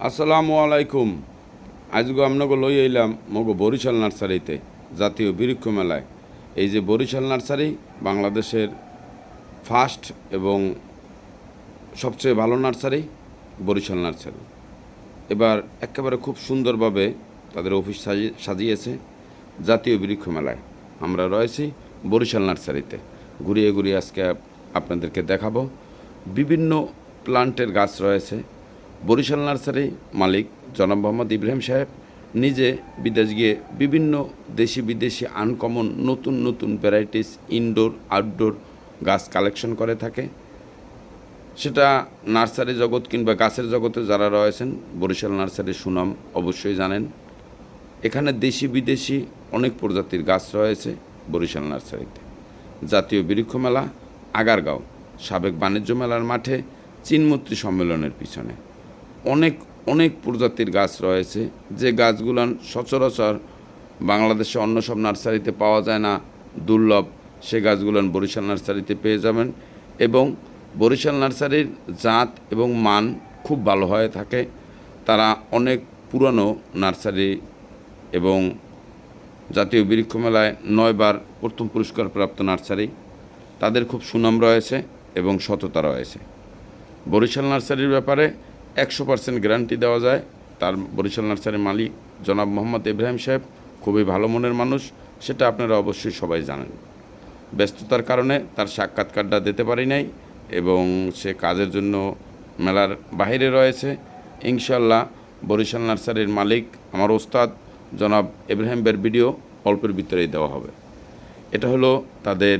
আসসালামু আলাইকুম। আজকে আপনাকে লই এলাম মগো বরিশাল নার্সারিতে, জাতীয় বৃক্ষ মেলায়। এই যে বরিশাল নার্সারি বাংলাদেশের ফার্স্ট এবং সবচেয়ে ভালো নার্সারি বরিশাল নার্সারি। এবার একেবারে খুব সুন্দরভাবে তাদের অফিস সাজি- সাজিয়েছে জাতীয় বৃক্ষ মেলায়। আমরা রয়েছি বরিশাল নার্সারিতে। ঘুরিয়ে ঘুরিয়ে আজকে আপনাদেরকে দেখাবো। বিভিন্ন প্লান্টের গাছ রয়েছে। বরিশাল নার্সারি মালিক জনাব মোহাম্মদ ইব্রাহিম সাহেব নিজে বিদেশ গিয়ে বিভিন্ন দেশি বিদেশি আনকমন নতুন নতুন ভ্যারাইটিস ইনডোর আউটডোর গাছ কালেকশন করে থাকে। সেটা নার্সারি জগৎ কিংবা গাছের জগতে যারা রয়েছেন, বরিশাল নার্সারির সুনাম অবশ্যই জানেন। এখানে দেশি বিদেশি অনেক প্রজাতির গাছ রয়েছে বরিশাল নার্সারিতে। জাতীয় বৃক্ষ মেলা, আগারগাঁও, সাবেক বাণিজ্য মেলার মাঠে চিনমূর্তি সম্মেলনের পিছনে। অনেক অনেক প্রজাতির গাছ রয়েছে। যে গাছগুলান সচরাচর বাংলাদেশে অন্য সব নার্সারিতে পাওয়া যায় না, দুর্লভ। সে গাছগুলান বরিশাল নার্সারিতে পেয়ে যাবেন এবং বরিশাল নার্সারির জাত এবং মান খুব ভালো হয়ে থাকে। তারা অনেক পুরনো নার্সারি এবং জাতীয় বৃক্ষ মেলায় নয়বার প্রথম পুরস্কার প্রাপ্ত নার্সারি। তাদের খুব সুনাম রয়েছে এবং সততা রয়েছে। বরিশাল নার্সারির ব্যাপারে একশো পার্সেন্ট গ্যারান্টি দেওয়া যায়। তার বরিশাল নার্সারির মালিক জনাব মোহাম্মদ ইব্রাহিম সাহেব খুবই ভালো মনের মানুষ, সেটা আপনারা অবশ্যই সবাই জানেন। ব্যস্ততার কারণে তার সাক্ষাৎকারটা দিতে পারি নাই এবং সে কাজের জন্য মেলার বাইরে রয়েছে। ইনশাল্লাহ বরিশাল নার্সারির মালিক আমার ওস্তাদ জনাব ইব্রাহিম বের ভিডিও অল্পের ভিতরেই দেওয়া হবে। এটা হলো তাদের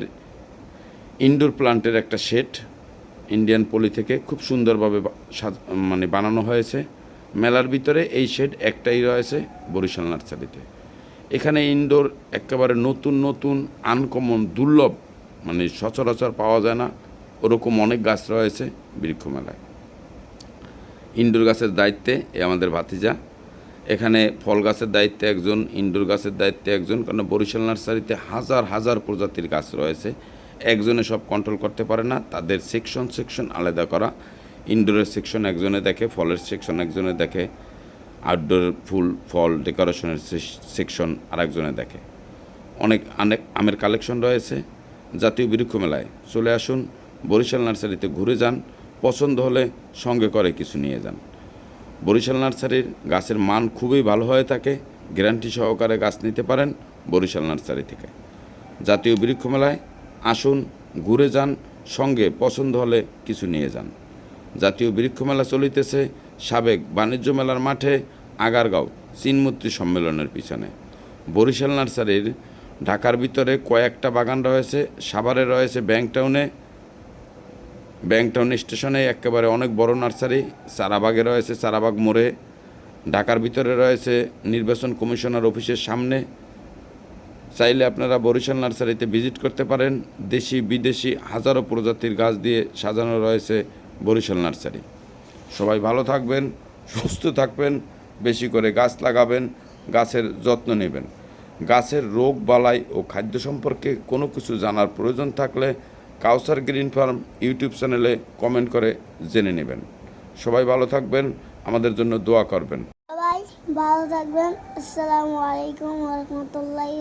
ইনডোর প্লান্টের একটা শেড। ইন্ডিয়ান পলি থেকে খুব সুন্দরভাবে মানে বানানো হয়েছে। মেলার ভিতরে এই শেড একটাই রয়েছে বরিশাল নার্সারিতে। এখানে ইনডোর একেবারে নতুন নতুন আনকমন দুর্লভ মানে সচরাচর পাওয়া যায় না। ওরকম অনেক গাছ রয়েছে বৃক্ষ মেলায়। ইনডোর গাছের দায়িত্বে এ আমাদের ভাতিজা। এখানে ফল গাছের দায়িত্বে একজন ইনডোর গাছের দায়িত্বে একজন কারণ বরিশাল নার্সারিতে হাজার হাজার প্রজাতির গাছ রয়েছে। একজনে সব কন্ট্রোল করতে পারে না, তাদের সেকশন সেকশন আলাদা করা। ইনডোরের সেকশন একজনে দেখে ফলের সেকশন একজনে দেখে আউটডোর ফুল ফল ডেকোরেশনের সেকশন আরেকজনে দেখে। অনেক অনেক আমের কালেকশন রয়েছে, জাতীয় বৃক্ষ মেলায়। চলে আসুন, বরিশাল নার্সারিতে ঘুরে যান, পছন্দ হলে সঙ্গে করে কিছু নিয়ে যান। বরিশাল নার্সারির গাছের মান খুবই ভালো হয়ে থাকে, গ্যারান্টি সহকারে গাছ নিতে পারেন বরিশাল নার্সারি থেকে। জাতীয় বৃক্ষ মেলায় আসুন, ঘুরে যান, সঙ্গে পছন্দ হলে কিছু নিয়ে যান। জাতীয় বৃক্ষ মেলা চলিতেছে, সাবেক বাণিজ্য মেলার মাঠে, আগারগাঁও চিনমূর্তি সম্মেলনের পিছনে। বরিশাল নার্সারির ঢাকার ভিতরে কয়েকটা বাগান রয়েছে, সাভারে রয়েছে ব্যাংকটাউনে। ব্যাংকটাউন স্টেশনে একেবারে অনেক বড় নার্সারি, চারাবাগে রয়েছে চারাবাগ মোড়ে। ঢাকার ভিতরে রয়েছে নির্বাচন কমিশনার অফিসের সামনে চাইলে আপনারা বরিশাল নার্সারিতে ভিজিট করতে পারেন। দেশি, বিদেশি হাজারো প্রজাতির গাছ দিয়ে সাজানো রয়েছে বরিশাল নার্সারি। সবাই ভালো থাকবেন, সুস্থ থাকবেন, বেশি করে গাছ লাগাবেন, গাছের যত্ন নেবেন। গাছের রোগ, বালাই ও খাদ্য সম্পর্কে কোনো কিছু জানার প্রয়োজন থাকলে কাউসার গ্রিন ফার্ম ইউটিউব চ্যানেলে কমেন্ট করে জেনে নেবেন। সবাই ভালো থাকবেন, আমাদের জন্য দোয়া করবেন। ভালো থাকবেন। আসসালামু আলাইকুম রহমতুল্লাহি